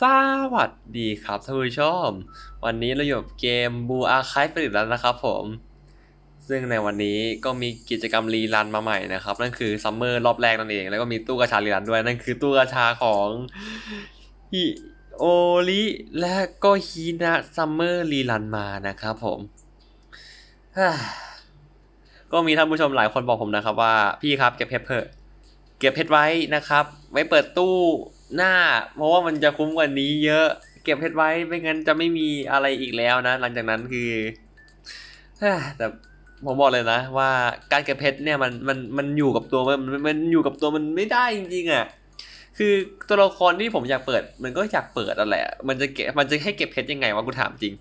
สวัสดีครับท่านผู้ชม วันนี้เราอยู่กับเกมบูอาคายผลิตแล้วนะครับผม ซึ่งในวันนี้ก็มีกิจกรรมรีรันมาใหม่นะครับ นั่นคือซัมเมอร์รอบแรกนั่นเอง แล้วก็มีตู้กระชารีรันด้วย นั่นคือตู้กระชาของฮิโอริและก็ฮีนะซัมเมอร์รีรันมานะครับผมก็มีท่านผู้ชมหลายคนบอกผมนะครับว่าพี่ครับเก็บเพชรเถอะเก็บเพชรไว้นะครับ ไว้เปิดตู้ หน้า เพราะว่ามันจะคุ้มกว่านี้เยอะ เก็บเพชรไว้ไม่งั้นจะไม่มีอะไรอีกแล้วนะ หลังจากนั้นคือแต่ผมบอกเลยนะว่าการเก็บเพชรเนี่ยมันมันมันอยู่กับตัวมันมันมันอยู่กับตัวมันไม่ได้จริงๆอะคือตัวละครที่ผมอยากเปิด มันก็อยากเปิดนั่นแหละ มันจะเก็บมันจะให้เก็บเพชรยังไงวะกูถามจริง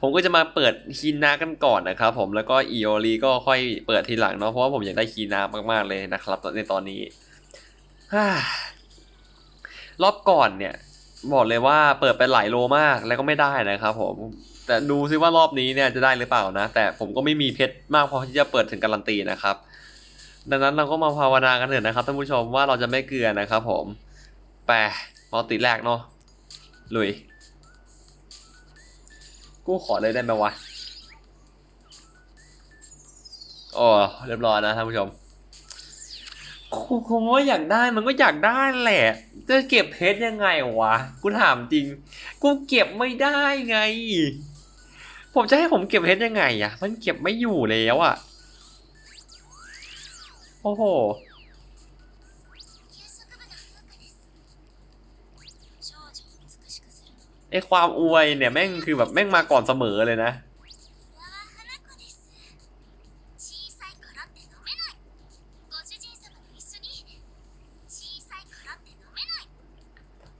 ผมก็จะมาเปิดคีนากันก่อนนะครับผมแล้วก็อีโอรีก็ค่อยเปิดทีหลังเนาะเพราะว่าผมอยากได้คีนามากๆเลยนะครับในตอนนี้ รอบก่อนเนี่ย บอกเลยว่าเปิดไปหลายโลมากแล้วก็ไม่ได้นะครับผม แต่ดูซิว่ารอบนี้เนี่ยจะได้หรือเปล่านะ แต่ผมก็ไม่มีเพชรมากพอที่จะเปิดถึงการันตีนะครับ ดังนั้นเราก็มาภาวนากันเถอะนะครับท่านผู้ชมว่าเราจะไม่เกลือนะครับผมแปะมัลติแรกเนาะลุย กูขอเลยได้ไหมวะโอ้เรียบร้อยนะท่านผู้ชม คงว่าอยากได้มันก็อยากได้แหละ จะเก็บเพชรยังไงวะ กูถามจริง กูเก็บไม่ได้ไง ผมจะให้ผมเก็บเพชรยังไงอะมันเก็บไม่อยู่แล้วอะโอ้โหไอความอวยเนี่ยแม่งคือแบบแม่งมาก่อนเสมอเลยนะ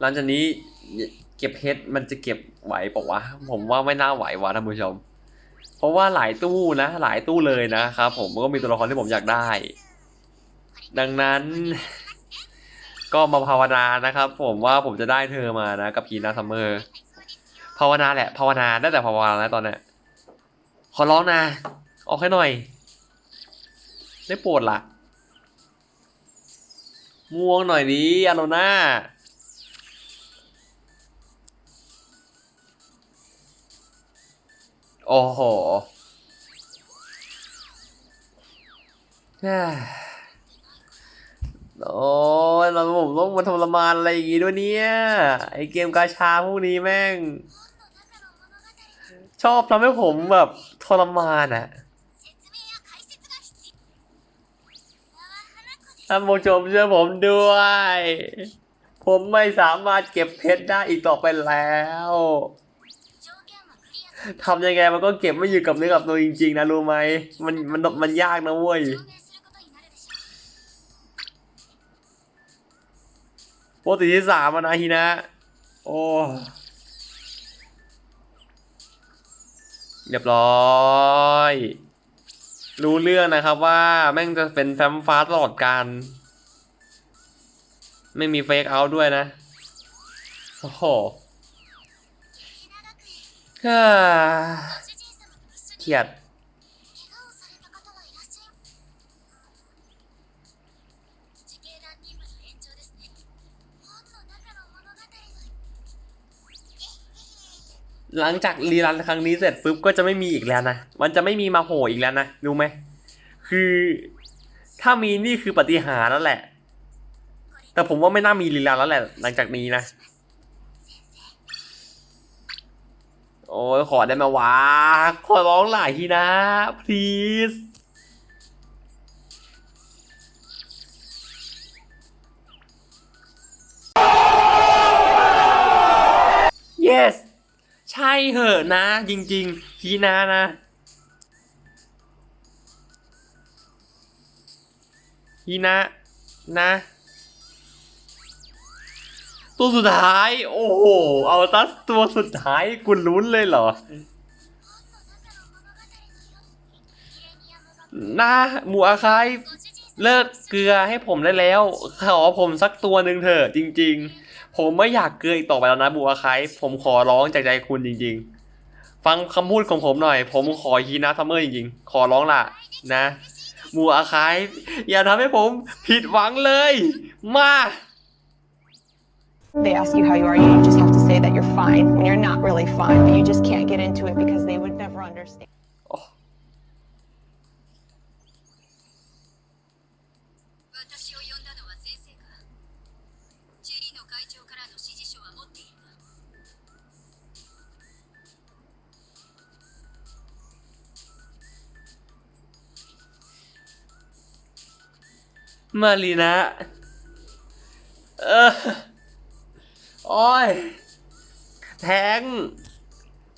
หลังจากนี้เก็บเพชรมันจะเก็บไหวปะวะ ผมว่าไม่น่าไหววะท่านผู้ชม เพราะว่าหลายตู้นะ หลายตู้เลยนะครับผมก็มีตัวละครที่ผมอยากได้ ดังนั้น ก็มาภาวนานะครับ ผมว่าผมจะได้เธอมานะ กับพีนาซัมเมอร์ภาวนาแหละ ภาวนาได้แต่ภาวนาแล้วตอนนี้ขอร้องนะ ออกให้หน่อย ได้โปรดละม่วงหน่อยดิอโลน่า โอ้โหโอ้ยเราผมต้องมาทรมานอะไรอย่างงี้ด้วยเนี่ยไอเกมกาชาพวกนี้แม่ง ชอบทำให้ผมแบบทรมานอะท่านผู้ชมช่วยผมด้วย ผมไม่สามารถเก็บเพชรได้อีกต่อไปแล้ว ทำยังไงมันก็เก็บไม่อยู่กับเนื้อกับตัวจริง ๆ นะรู้ไหมมันมันมันยากนะเว้ยโปรตีที่สามนะฮินะ โอ้เรียบร้อย รู้เรื่องนะครับว่าแม่งจะเป็นแฟมฟ้าตลอดการ ไม่มีเฟกเอาด้วยนะ โอ้โห ก็เครียดหลังจากรีรันครั้งนี้เสร็จปุ๊บก็จะไม่มีอีกแล้วนะ มันจะไม่มีมาโหอีกแล้วนะ รู้ไหม คือ ถ้ามีนี่คือปฏิหารแล้วแหละ แต่ผมว่าไม่น่ามีรีรันแล้วแหละ หลังจากนี้นะ โอ้ยขอได้ไหมวะ ขอร้องหลายทีนะ please yes ใช่เหอะนะ จริงๆฮีนานะฮีนะนะ ตัวสุดท้าย โอ้โหเอาตัสตัวสุดท้ายคุณลุ้นเลยเหรอนะหมูอาคายเลิกเกลือให้ผมได้แล้ว ขอผมสักตัวหนึ่งเถอะจริง ๆ ผมไม่อยากเกลืออีกต่อไปแล้วนะบัวคายผมขอร้องจากใจคุณจริง ๆ ฟังคำพูดของผมหน่อย ผมขอฮีนะทัมเมอร์จริงๆ ขอร้องล่ะ นะ มูอาคายอย่าทำให้ผมผิดหวังเลย มา They ask you how you are, you just have to say that you're fine when you're not really fine, but you just can't get into it because they would never understand. โอ้ 私 โอ้ย แทง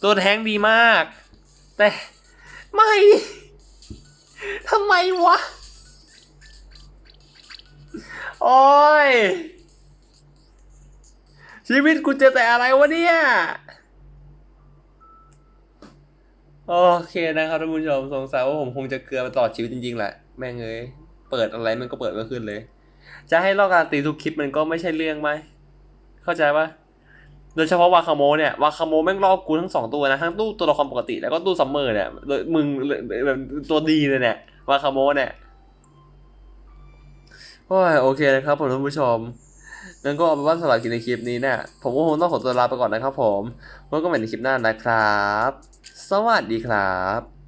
ตัวแทงดีมาก แต่ ไม่ทำไมวะ โอ้ย ชีวิตกูเจอแต่อะไรวะเนี่ย โอเคนะครับท่านผู้ชมสงสัยว่าผมคงจะเกลือไปตลอดชีวิตจริงๆแหละ แม่งเอ้ย เปิดอะไรมันก็เปิดไม่ขึ้นเลย จะให้ลอกการตีทุกคลิปมันก็ไม่ใช่เรื่องไหม เข้าใจปะโดยเฉพาะวาคาโมเนี่ยวาคาโมแม่งลอกกูทั้งสองตัวนะ ทั้งตู้ตัวละครปกติแล้วก็ตู้ซัมเมอร์เนี่ยโดยมึงแบบตัวดีเลยเนี่ยวาคาโมเนี่ยโอ้ยโอเคนะครับผมท่านผู้ชมงั้นก็เอาเป็นว่าสำหรับคลิปในคลิปนี้เนี่ย ผมก็คงต้องขอตัวลาไปก่อนนะครับผมไว้ก็ใหม่ในคลิปหน้านะครับ สวัสดีครับ